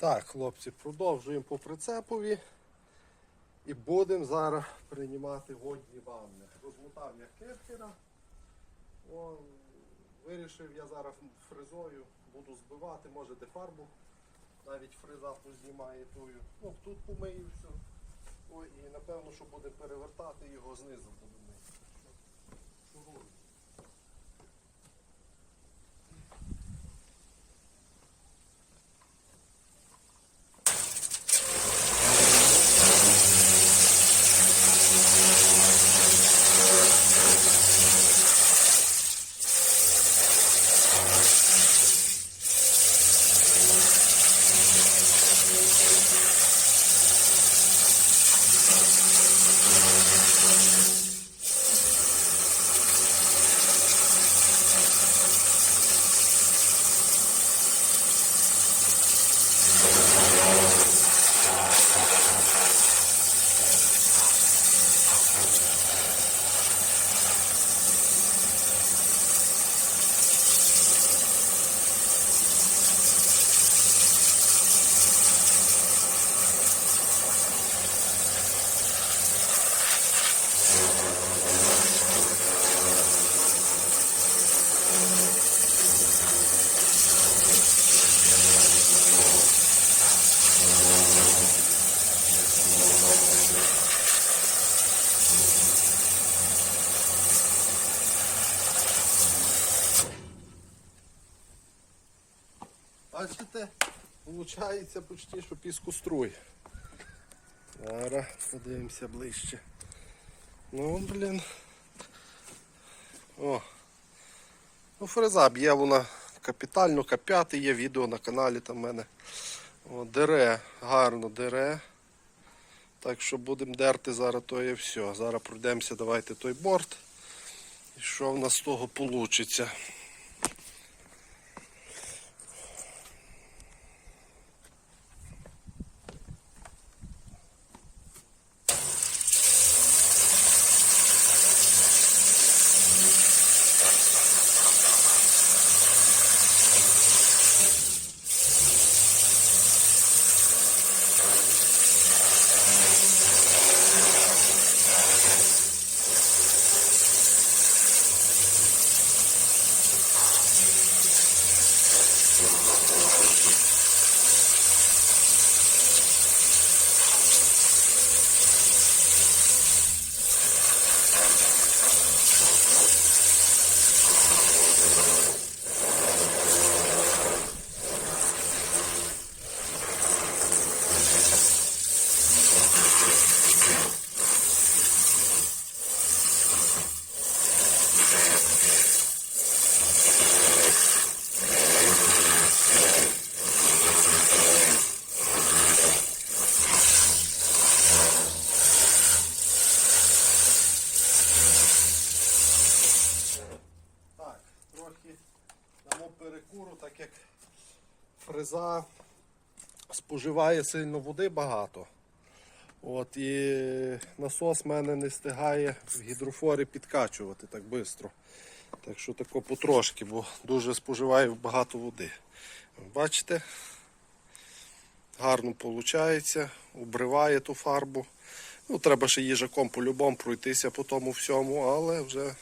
Так, хлопці, продовжуємо по прицепові. І будемо зараз приймати водні ванни. Розмотав я кепхера. О, вирішив я зараз фрезою буду збивати, може де фарбу. Навіть фреза познімає тую. Ну, тут помию все. Ой, і напевно, що будемо перевертати його знизу будемо мити. Виходить почти, що піскоструй. Зараз подивимося ближче. Ну, блін. О. Ну, фреза б'є вона капітально, К5 є відео на каналі там в мене. О, дере, гарно дере. Так що будемо дерти зараз то є все. Зараз пройдемося, давайте той борт. І що в нас з того вийде. Так, трохи дамо перекуру, так як фреза споживає сильно води багато. От, і насос мене не встигає в гідрофорі підкачувати так швидко. Так що тако потрошки, бо дуже споживає багато води. Бачите? Гарно виходить, обриває ту фарбу. Ну, треба ще їжаком по-любому пройтися по тому всьому, але вже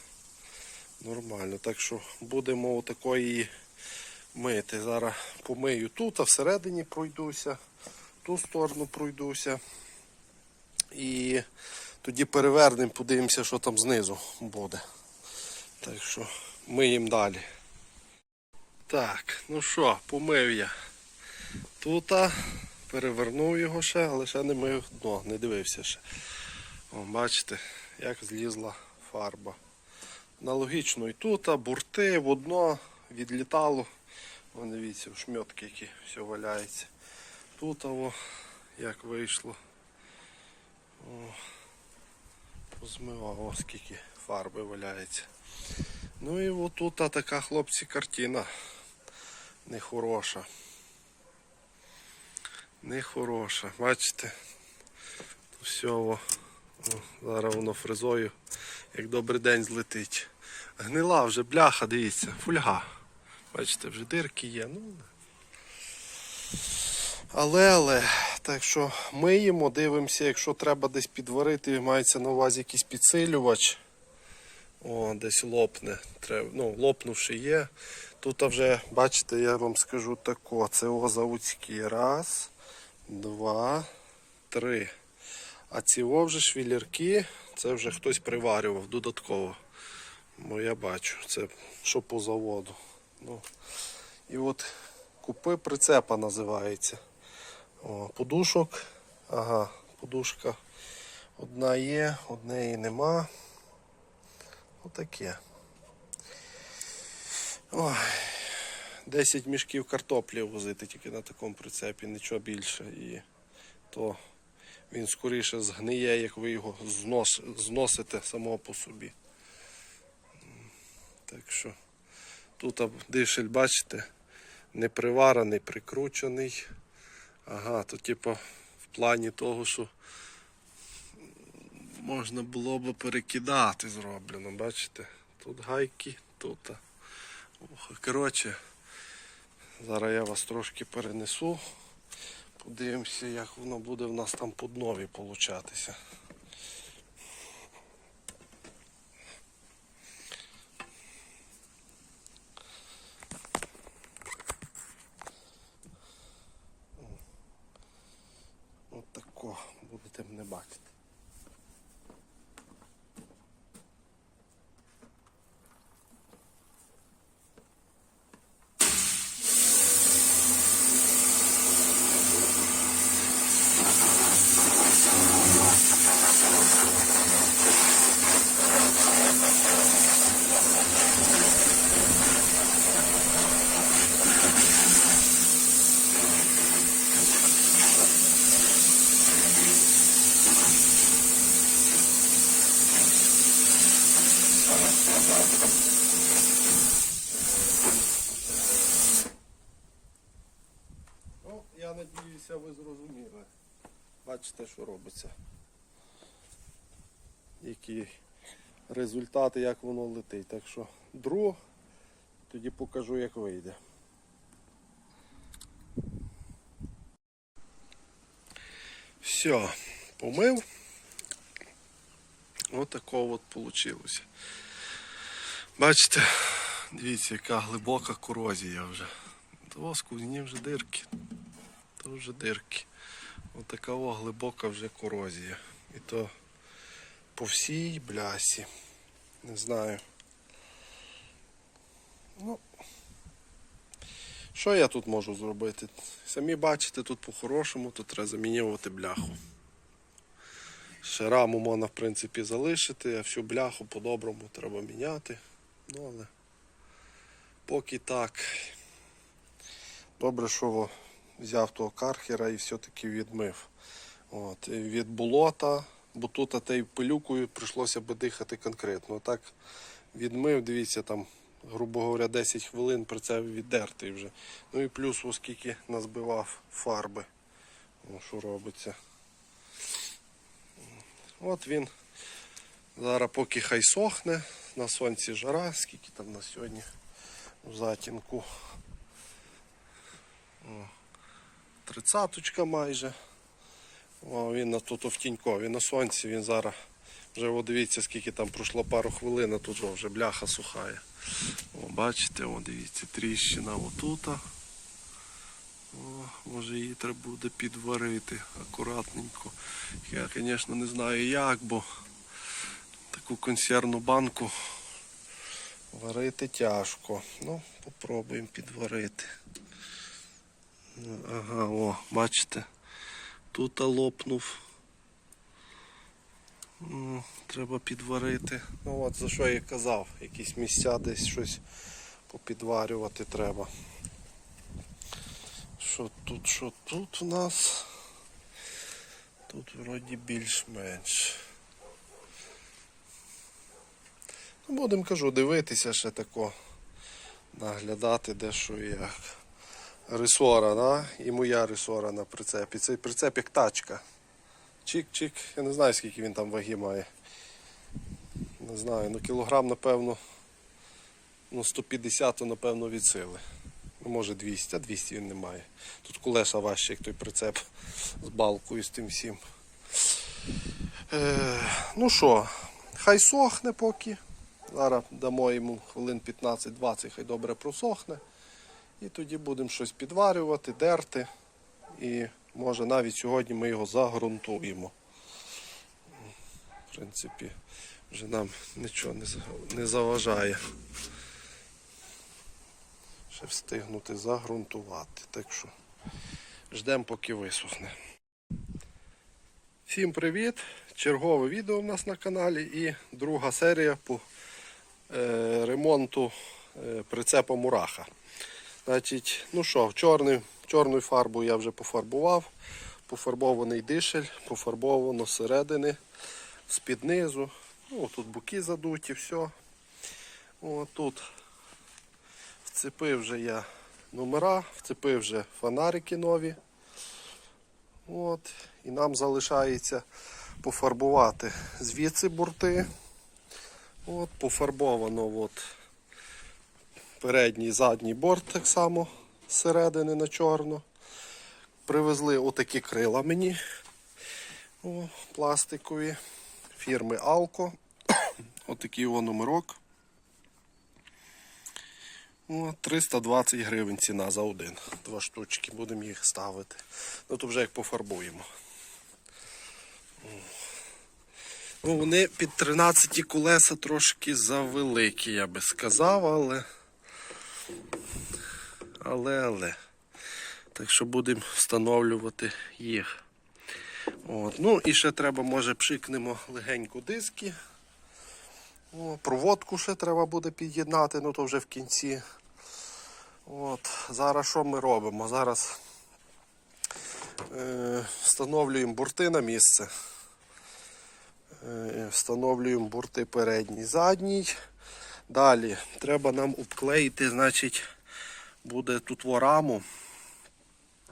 Нормально, так що будемо отакої мити. Зараз помию тут, а всередині пройдуся, ту сторону пройдуся. І тоді перевернемо, подивимося, що там знизу буде. Так що миємо далі. Так, ну що, помив я. Тут перевернув його ще, але ще не мив дно, не дивився ще. О, бачите, як злізла фарба. Аналогічно і тут, бурти, водно відлітало. Вон дивіться, шмьотки, які все валяється. Тут о, як вийшло. О, позмивав, о, скільки фарби валяється. Ну і отут така хлопці картина нехороша. Нехороша. Бачите? Все. О, зараз воно фрезою, як добрий день злетить. Гнила вже бляха, дивіться, фульга. Бачите, вже дирки є. Ну, Але, але, так що миємо, дивимося, якщо треба десь підварити, мається на увазі якийсь підсилювач. О, десь лопне. Треба, ну, лопнувши є. Тут вже, бачите, я вам скажу тако. Це озаводські. Раз, два, три. А ці вже швілірки, це вже хтось приварював додатково. Бо я бачу, це що по заводу. Ну, і от купи прицепа називається. О, подушок. Ага, подушка. Одна є, однієї нема. Отаке. Ой. 10 мішків картоплі возити тільки на такому прицепі, нічого більше. І то він скоріше згниє, як ви його знос, зносите самого по собі. Так що тут дишель, бачите, не приварений, прикручений. Ага, то типу в плані того, що можна було б перекидати зроблено, бачите? Тут гайки, тут. Коротше, зараз я вас трошки перенесу. Подивимося, як воно буде в нас там під нові получатися. От тако будете мене бачити. Ну, я надіюся, ви зрозуміли. Бачите, що робиться. Які результати, як воно летить. Так що друг, тоді покажу, як вийде. Все, помив. Ось от вийшло. Бачите, дивіться, яка глибока корозія вже. Того сквозні вже дирки. То вже дирки. Ось така о глибока вже корозія. І то по всій блясі. Не знаю. Ну, що я тут можу зробити? Самі бачите, тут по-хорошому, тут треба замінювати бляху. Ще раму можна, в принципі, залишити, а всю бляху по-доброму треба міняти. Ну, але поки так. Добре, що взяв того кархера і все-таки відмив. От, від болота, бо тут тією пилюкою прийшлося би дихати конкретно. Так відмив, дивіться, там, грубо говоря, 10 хвилин при це віддертий вже. Ну і плюс оскільки назбивав фарби. О, що робиться. От він зараз поки хай сохне, на сонці жара, скільки там на сьогодні в затінку. Тридцяточка майже. О, він на тут в тінькові на сонці, він зараз вже о, дивіться, скільки там пройшло пару хвилин, а тут о, вже бляха сухає. О, бачите, о, дивіться, тріщина отута. Може її треба буде підварити акуратненько. Я, звісно, не знаю як, бо таку консервну банку варити тяжко. Ну, попробуємо підварити. Ага, о, бачите, тут лопнув. Ну, треба підварити. Ну от за що я казав, якісь місця десь щось попідварювати треба. Що тут, що тут у нас? Тут вроді більш-менш. Ну, будемо кажу, дивитися ще тако, наглядати де що і як. Ресора, да? і моя ресора на прицепі. Цей прицеп як тачка. Чик-чик, я не знаю скільки він там ваги має. Не знаю, ну кілограм, напевно, ну 150 напевно від сили. Ну, може 200, а 200 він не має. Тут колеса важче, як той прицеп з балкою з тим всім. Е, ну що, хай сохне поки. Зараз дамо йому хвилин 15-20, хай добре просохне. І тоді будемо щось підварювати, дерти. І може навіть сьогодні ми його загрунтуємо. В принципі, вже нам нічого не, заважає. Ще встигнути загрунтувати. Так що ждемо, поки висохне. Всім привіт! Чергове відео у нас на каналі і друга серія по ремонту е, прицепа Мураха. Значить, ну що, чорний, чорною фарбою я вже пофарбував. Пофарбований дишель, пофарбовано зсередини, з-під низу. Ну, тут боки задуті, все. О, вцепив вже я номера, вцепив вже фонарики нові. От. І нам залишається пофарбувати звідси бурти. От, пофарбовано от, передній задній борт так само зсередини на чорно. Привезли отакі крила мені о, пластикові фірми Алко. Отакий о номерок. О, 320 гривень ціна за один. Два штучки, будемо їх ставити. Ну то вже як пофарбуємо. Ну, вони під 13 колеса трошки завеликі, я би сказав, але. Але, але. Так що будемо встановлювати їх. От. Ну і ще треба, може, пшикнемо легенько диски. О, проводку ще треба буде під'єднати, ну то вже в кінці. От. Зараз що ми робимо? Зараз е, встановлюємо бурти на місце. Е, встановлюємо бурти передній, задній. Далі треба нам обклеїти, значить, буде тут в раму.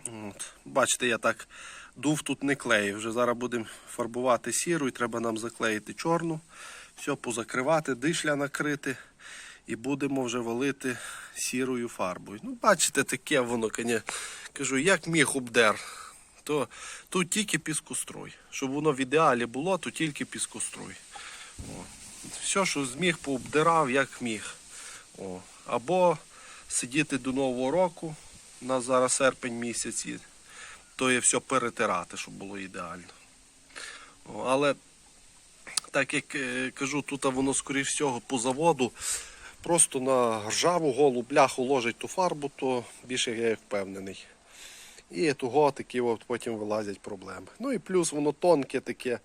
От. Бачите, я так дув тут не клею. Вже зараз будемо фарбувати сіру і треба нам заклеїти чорну. Все позакривати, дишля накрити. І будемо вже валити сірою фарбою. Ну, бачите, таке воно, коня. кажу, як міг обдер. То тут тільки піскоструй. Щоб воно в ідеалі було, то тільки піскоструй. О. Все, що зміг, пообдирав, як міг. О. Або сидіти до Нового року, у нас зараз серпень місяць, і то є все перетирати, щоб було ідеально. О, але так як е, кажу, тут воно, скоріш всього, по заводу. Просто на ржаву голу бляху ложить ту фарбу, то більше я впевнений. І того такі от потім вилазять проблеми. Ну і плюс воно тонке таке,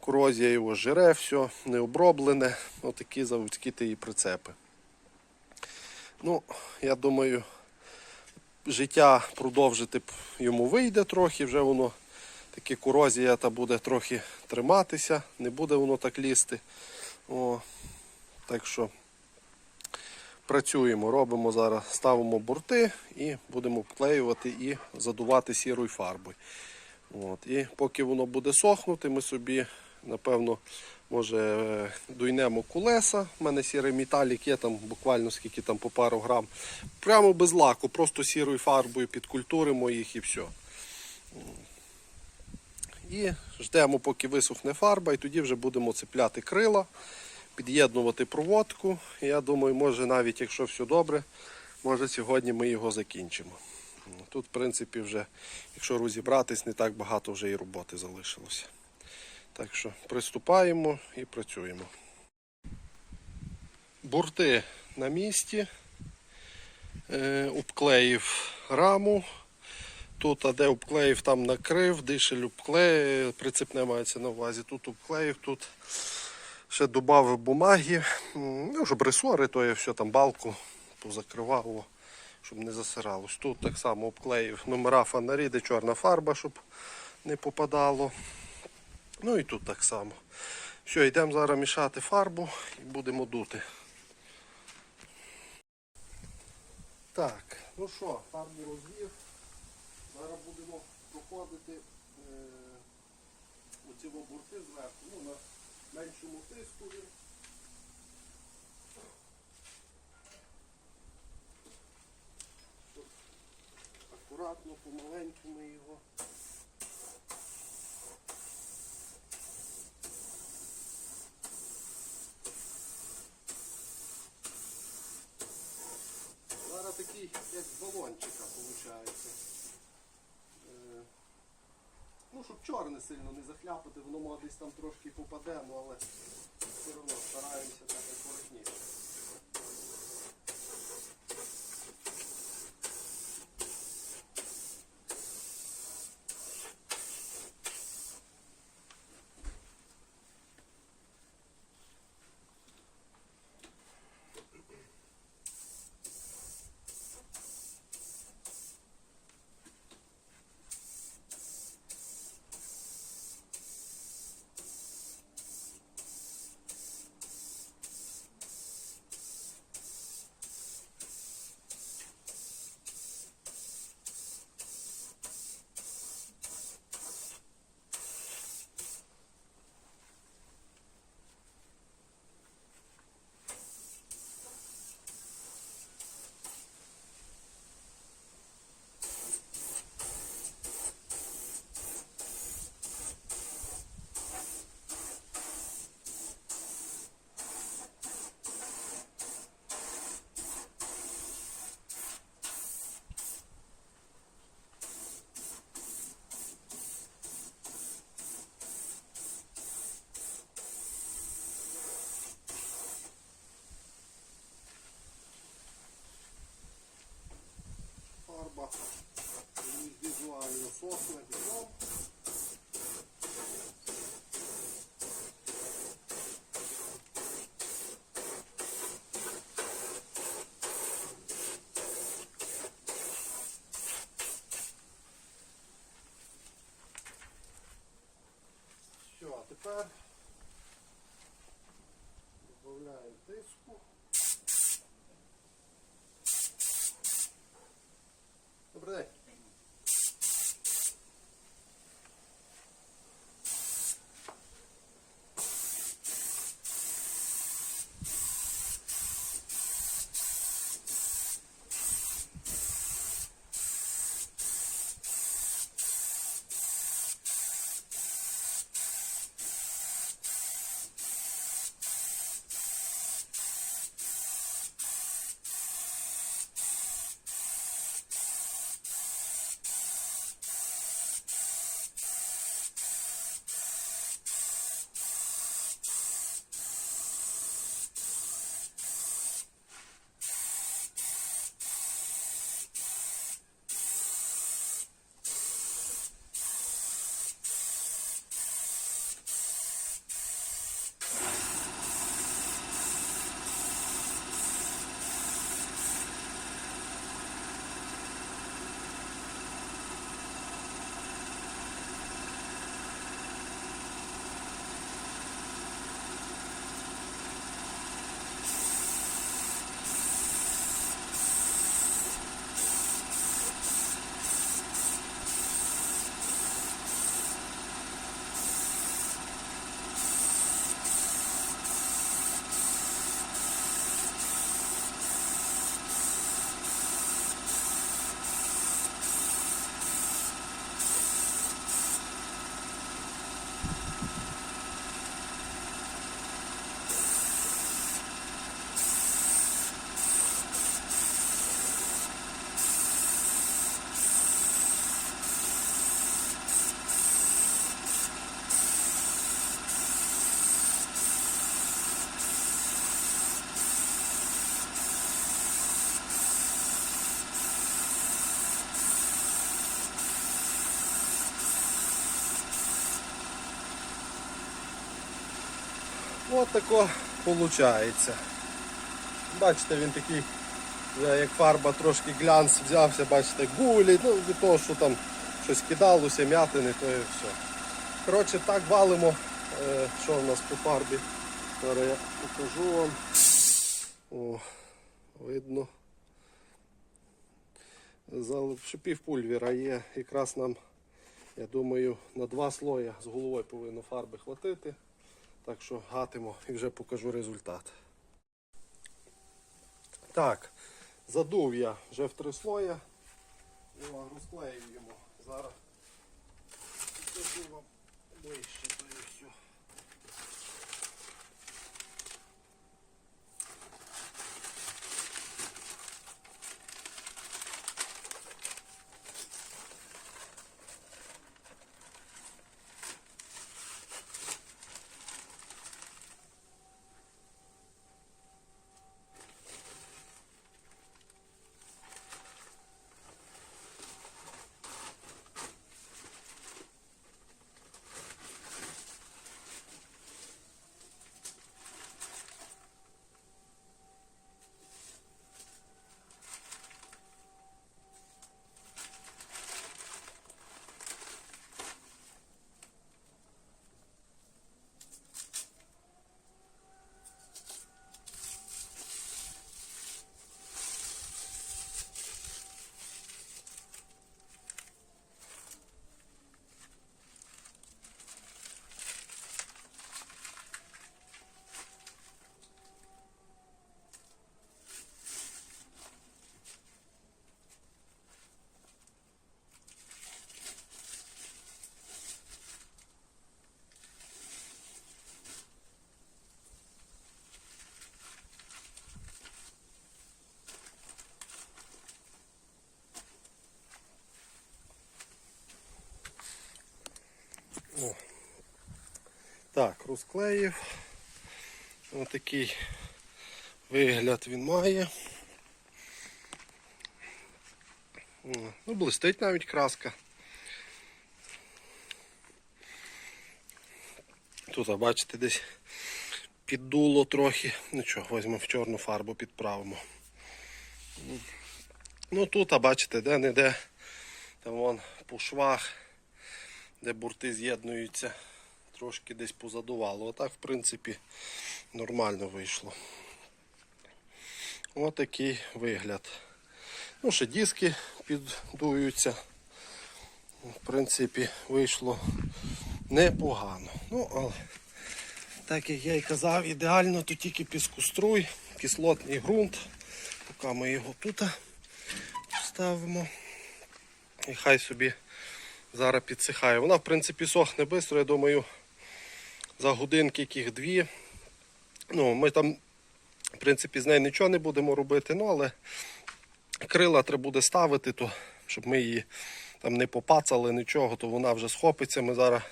корозія його жире, все не оброблене. Отакі заводські ті прицепи. Ну, я думаю, життя продовжити йому вийде трохи, вже воно таке корозія та буде трохи триматися, не буде воно так лізти. О, так що працюємо, робимо зараз, ставимо борти і будемо обклеювати і задувати сірою фарбою. От. І поки воно буде сохнути, ми собі, напевно, може дуйнемо колеса. У мене сірий металік є там буквально скільки там по пару грам. Прямо без лаку, просто сірою фарбою підкультуримо їх і все. І ждемо, поки висохне фарба, і тоді вже будемо цепляти крила, під'єднувати проводку. Я думаю, може навіть якщо все добре, може сьогодні ми його закінчимо. Тут, в принципі, вже, якщо розібратись, не так багато вже і роботи залишилося. Так що приступаємо і працюємо. Бурти на місці. Е, обклеїв раму. Тут, а де обклеїв, там накрив, дишель обклеїв, прицепне мається на увазі. Тут обклеїв, тут ще додав бумаги, ну, щоб ресори, то я все там балку позакривав, щоб не засиралось. Тут так само обклеїв номера фонарі, де чорна фарба, щоб не попадало. Ну і тут так само. Все, йдемо зараз мішати фарбу і будемо дути. Так, ну що, фарбу розвів. Зараз будемо проходити е, оці бурти зверху, ну, на меншому. Щоб Воно помаленьку ми його. Зараз такий, як з балончика виходить. Ну, щоб чорне сильно не захляпати, воно може десь там трошки попаде, ну, але все одно стараємося так акуратніше. фарба візуально сохне бігом. Все, а тепер додаємо тиску. Тако виходить. Бачите, він такий, як фарба трошки глянц взявся, бачите, гулі, ну від того, що там щось кидалося, м'ятини, то і все. Коротше, так валимо, е, що в нас по фарбі. Зараз я покажу вам. О, видно. Шипів пульвера є. Якраз нам, я думаю, на два слоя з головою повинно фарби хватити. Так що гатимо і вже покажу результат. Так, задув я вже в три слоя. Розклеюємо. Зараз покажу вам ближче то і все. О. Так, розклеїв. Отакий вигляд він має. Ну, блистить навіть краска. Тут, а бачите, десь піддуло трохи. Нічого, візьмемо в чорну фарбу, підправимо. Ну тут, а бачите, де-не-де, там вон по швах, де бурти з'єднуються, трошки десь позадувало. Отак, в принципі, нормально вийшло. Отакий вигляд. Ну, ще диски піддуються. В принципі, вийшло непогано. Ну, але так як я і казав, ідеально то тільки піскоструй, кислотний ґрунт. Поки ми його тут ставимо. І хай собі зараз підсихає. Вона, в принципі, сохне швидко, я думаю, за годинки яких дві. Ну, ми там, в принципі, з нею нічого не будемо робити, ну, але крила треба буде ставити, то, щоб ми її там не попацали, нічого, то вона вже схопиться. Ми зараз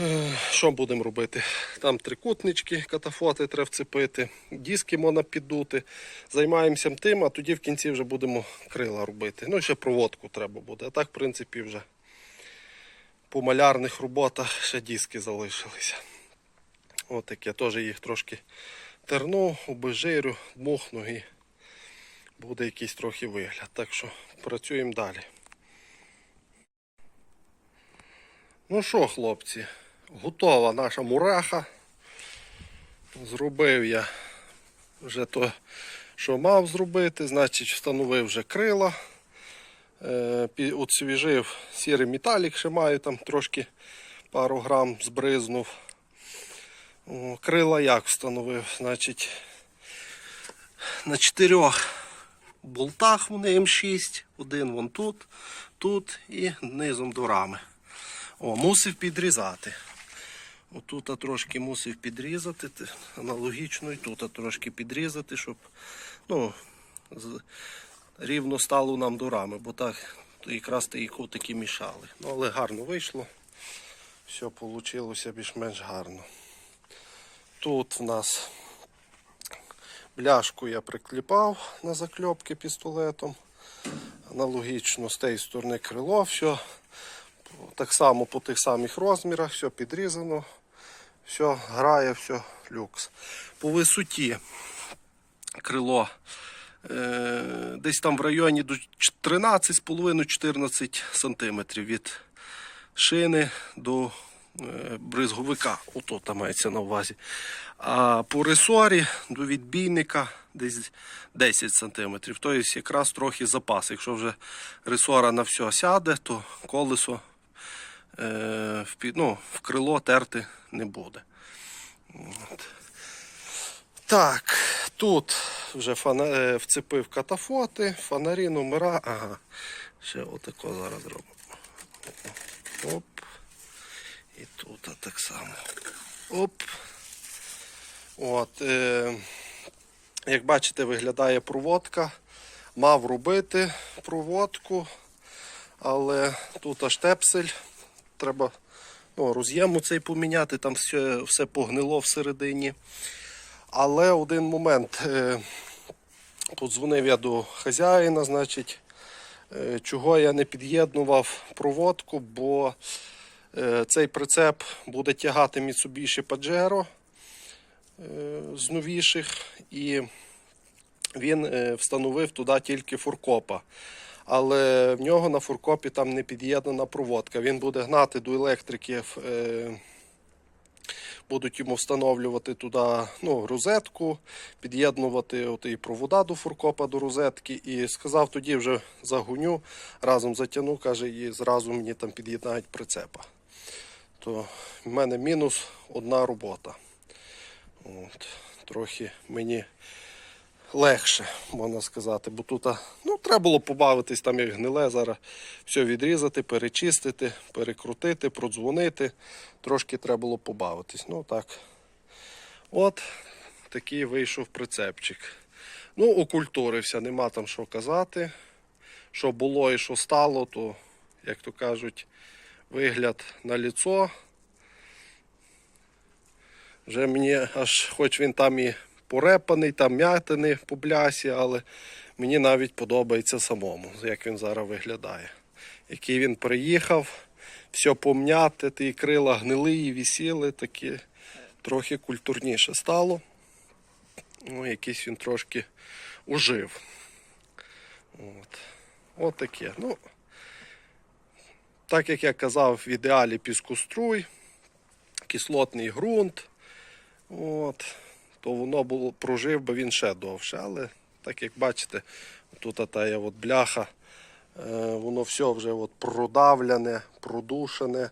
Е, що будемо робити? Там трикутнички, катафоти треба вцепити, диски можна піддути. Займаємося тим, а тоді в кінці вже будемо крила робити. Ну, ще проводку треба буде. А так, в принципі, вже по малярних роботах ще диски залишилися. Ось таке. Теж їх трошки терну, обезжирю, дмухну і буде якийсь трохи вигляд. Так що працюємо далі. Ну що, хлопці, готова наша мураха. Зробив я вже то, що мав зробити, значить встановив вже крила. Е, пі- Освіжив сірий металік, ще маю там трошки пару грам збризнув. Крила як встановив? Значить, на чотирьох болтах вони М6, один вон тут, тут і низом дурами. О, мусив підрізати. Отут трошки мусив підрізати, аналогічно і тут трошки підрізати, щоб ну, рівно стало нам до рами, бо так то якраз ті кутики мішали. Ну, але гарно вийшло. Все вийшло більш-менш гарно. Тут в нас бляшку я прикліпав на закльопки пістолетом. Аналогічно з тієї сторони крило, все так само по тих самих розмірах, все підрізано, все грає, все люкс. По висоті крило десь там в районі до 13,5-14 см від шини до е, бризговика. Ото там мається на увазі. А по ресорі до відбійника десь 10 см. Тобто якраз трохи запас. Якщо вже ресора на все сяде, то колесо е, ну, в крило терти не буде. От. Так, Тут вже фана... е, вцепив катафоти, фонарі, номера. Ага. Ще отако зараз зробимо. Оп. І тут так само. Оп. От, е... Як бачите, виглядає проводка. Мав робити проводку, але тут аж тепсель. Треба ну, роз'єму цей поміняти, там все, все погнило всередині. Але один момент. е, Подзвонив я до хазяїна, значить, е, чого я не під'єднував проводку, бо е, цей прицеп буде тягати Mitsubishi Pajero з новіших, і він встановив туди тільки фуркопа. Але в нього на фуркопі там не під'єднана проводка. Він буде гнати до електриків. Будуть йому встановлювати туди ну, розетку, під'єднувати от і провода до фуркопа до розетки. І сказав, тоді вже загоню, разом затягну, каже, і зразу мені там під'єднають прицепа. То в мене мінус одна робота. От, трохи мені легше, можна сказати, бо тут ну, треба було побавитись там як гниле, зараз все відрізати, перечистити, перекрутити, продзвонити. Трошки треба було побавитись. Ну так. От такий вийшов прицепчик. Ну, окультурився, нема там що казати. Що було і що стало, то, як то кажуть, вигляд на ліцо. Вже мені аж, хоч він там і порепаний, там м'ятини по блясі, але мені навіть подобається самому, як він зараз виглядає. Який він приїхав, все помняти, ті крила гнили і вісіли, такі трохи культурніше стало. Ну, якийсь він трошки ужив. От. От таке. Ну, так як я казав, в ідеалі піскоструй, кислотний ґрунт. От, то воно було прожив би він ще довше. Але так як бачите, тут та є от бляха, е, воно все вже от продавлене, продушене.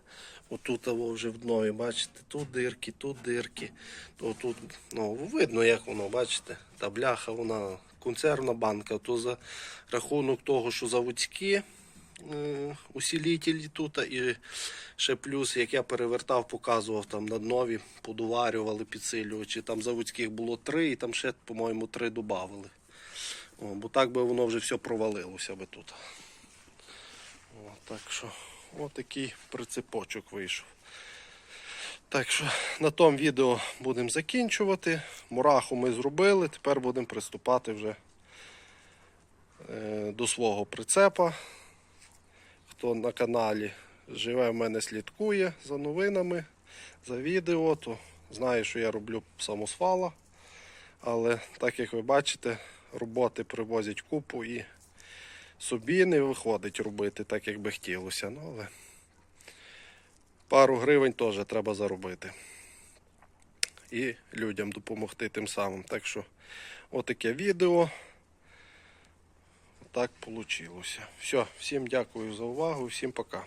Отут вже в днові, бачите, тут дирки, тут дирки. Тут, ну, видно, як воно, бачите, та бляха, вона консервна банка, то за рахунок того, що заводські е, усилителі тут, і ще плюс, як я перевертав, показував там на днові, подуварювали підсилювачі. Там заводських було три, і там ще, по-моєму, три додавали. Бо так би воно вже все провалилося би тут. О, так що, отакий прицепочок вийшов. Так що на тому відео будемо закінчувати. Мураху ми зробили, тепер будемо приступати вже е, до свого прицепа. Хто на каналі живе в мене слідкує за новинами, за відео, то знає, що я роблю самосвала. Але так як ви бачите, роботи привозять купу і собі не виходить робити так, як би хотілося. Ну, але пару гривень теж треба заробити. І людям допомогти тим самим. Так що отаке відео. Так вийшло. Все, всім дякую за увагу, всім пока.